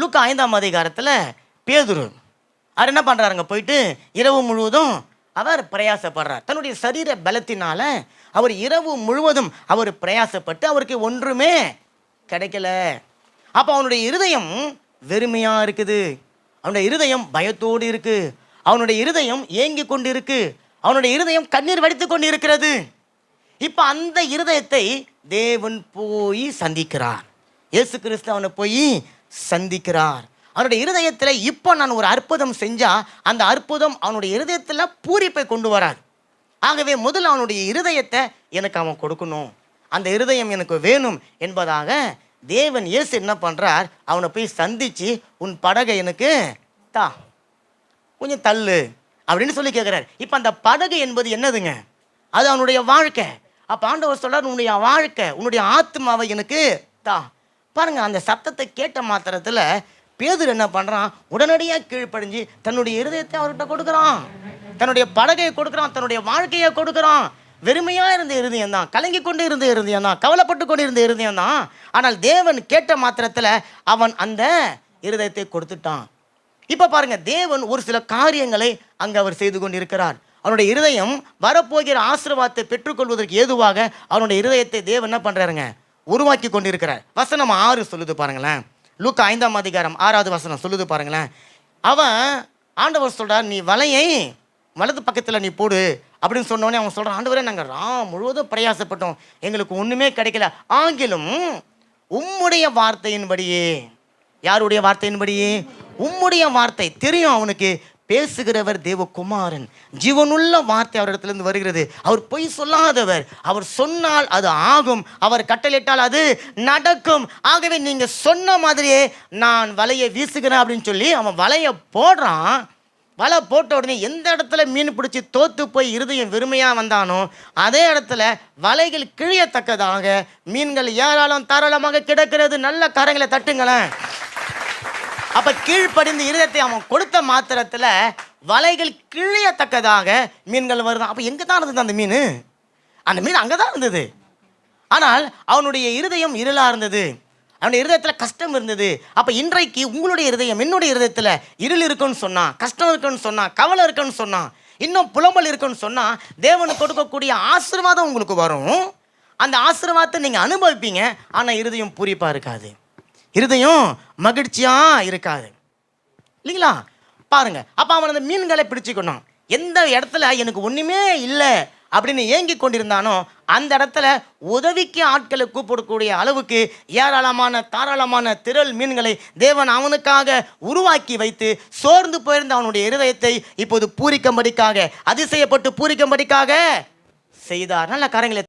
லுக்கா ஐந்தாம் அதிகாரத்தில் பேதுரு. அவர் என்ன பண்ணுறாருங்க போயிட்டு இரவு முழுவதும் அவர் பிரயாசப்படுறார். தன்னுடைய சரீர பலத்தினால அவர் இரவு முழுவதும் அவர் பிரயாசப்பட்டு அவருக்கு ஒன்றுமே கிடைக்கல. அப்போ அவனுடைய இருதயம் வெறுமையாக இருக்குது. அவனுடைய இருதயம் பயத்தோடு இருக்கு. அவனுடைய இருதயம் ஏங்கி கொண்டு இருக்கு அவனுடைய இருதயம் கண்ணீர் வடித்து கொண்டு இருக்கிறது இப்போ அந்த இருதயத்தை தேவன் போய் சந்திக்கிறார். இயேசு கிறிஸ்து அவனை போய் சந்திக்கிறார். அவனுடைய இருதயத்தில் இப்போ நான் ஒரு அற்புதம் செஞ்சால் அந்த அற்புதம் அவனுடைய இருதயத்தில் பூரிப்பை கொண்டு வராது. ஆகவே முதல்ல அவனுடைய இருதயத்தை எனக்கு அவன் கொடுக்கணும். அந்த இருதயம் எனக்கு வேணும் என்பதாக தேவன் இயேசு என்ன பண்ணுறார் அவனை போய் சந்தித்து உன் படகை எனக்கு தா. கொஞ்சம் தள்ளு. அப்படின்னு சொல்லி கேட்குறாரு இப்போ அந்த படகு என்பது என்னதுங்க? அது அவனுடைய வாழ்க்கை. அப்போ ஆண்டவர் சொல்கிறார் உன்னுடைய வாழ்க்கை உன்னுடைய ஆத்மாவை எனக்கு தா. பாருங்க அந்த சத்தத்தை கேட்ட மாத்திரத்தில் பேதர் என்ன பண்ணுறான் உடனடியாக கீழ்ப்படிஞ்சு தன்னுடைய இருதயத்தை அவர்கிட்ட கொடுக்குறான். தன்னுடைய படகையை கொடுக்குறான் தன்னுடைய வாழ்க்கையை கொடுக்குறான். வெறுமையாக இருந்த இருதயம் தான் கலங்கி கொண்டு இருந்த இருதயம் தான் கவலைப்பட்டு கொண்டு இருந்த இருதயம் தான். ஆனால் தேவன் கேட்ட மாத்திரத்தில் அவன் அந்த இருதயத்தை கொடுத்துட்டான். இப்போ பாருங்க தேவன் ஒரு சில காரியங்களை அங்கே அவர் செய்து கொண்டிருக்கிறார். அவனுடைய இருதயம் வரப்போகிற ஆசீர்வாதத்தை பெற்றுக்கொள்வதற்கு ஏதுவாக அவனுடைய இருதயத்தை தேவன் என்ன பண்ணுறாருங்க உருவாக்கி கொண்டிருக்கிறார். வசனம் ஆறு சொல்லுது பாருங்களேன். லூக்கா ஐந்தாம் அதிகாரம் ஆறாவது வசனம் சொல்லுது பாருங்களேன். அவன் ஆண்டவர் சொல்கிறார் நீ வலையை வலது பக்கத்தில் நீ போடு. அப்படின்னு சொன்னோடனே அவன் சொல்கிறான் ஆண்டவரே நாங்கள் ரா முழுவதும் பிரயாசப்பட்டோம். எங்களுக்கு ஒன்றுமே கிடைக்கல. ஆங்கிலும் உம்முடைய வார்த்தையின்படியே. யாருடைய வார்த்தையின்படியே? உம்முடைய வார்த்தை தெரியும் அவனுக்கு. பேசுகிறவர் தேவகுமாரன். ஜீவனுள்ள வார்த்தை அவரிடத்திலிருந்து வருகிறது. அவர் பொய் சொல்லாதவர். அவர் சொன்னால் அது ஆகும். அவர் கட்டளையிட்டால் அது நடக்கும். ஆகவே நீங்க சொன்ன மாதிரியே நான் வலையை வீசுகிறேன் அப்படின்னு சொல்லி அவன் வலையை போடுறான். வலை போட்ட உடனே எந்த இடத்துல மீன் பிடிச்சி தோத்து போய் இருதயம் வெறுமையாக வந்தானோ அதே இடத்துல வலைகள் கிழியத்தக்கதாக மீன்கள் ஏராளம் தாராளமாக கிடக்கிறது. நல்ல கரங்களை தட்டுங்களேன். அப்ப கீழ்ப்படிந்து இருதயத்தை அவன் கொடுத்த மாத்திரத்துல வலைகள் கிழியத்தக்கதாக மீன்கள் வருதான். அப்ப எங்க தான் இருந்தது அந்த மீன்? அந்த மீன் அங்கே தான் இருந்தது. ஆனால் அவனுடைய இருதயம் இருளாக இருந்தது. அவனுடைய இருதயத்தில் கஷ்டம் இருந்தது. அப்போ இன்றைக்கு உங்களுடைய இருதயம் என்னுடைய இருதயத்தில் இருள் இருக்குன்னு சொன்னான் கஷ்டம் இருக்குன்னு சொன்னான் கவலை இருக்குன்னு சொன்னான் இன்னும் புலம்பல் இருக்குன்னு சொன்னால் தேவனுக்கு கொடுக்கக்கூடிய ஆசீர்வாதம் உங்களுக்கு வரும். அந்த ஆசீர்வாதத்தை நீங்கள் அனுபவிப்பீங்க. ஆனால் இருதயம் பூரிப்பாக இருக்காது. இருதயம் மகிழ்ச்சியாக இருக்காது. இல்லைங்களா? பாருங்க. அப்போ அவன் அந்த மீன்களை பிடிச்சிக்கணும். எந்த இடத்துல எனக்கு ஒன்றுமே இல்லை அப்படின்னு ஏங்கி கொண்டிருந்தானோ அந்த இடத்துல உதவிக்கு ஆட்களை கூப்பிடக்கூடிய அளவுக்கு ஏராளமான தாராளமான திரள் மீன்களை தேவன் அவனுக்காக உருவாக்கி வைத்து சோர்ந்து போயிருந்த அவனுடைய இருதயத்தை இப்போது பூரிக்கும்படிக்காக அதிசயப்பட்டு பூரிக்கும்படிக்காக செய்தார். நல்ல கரங்களை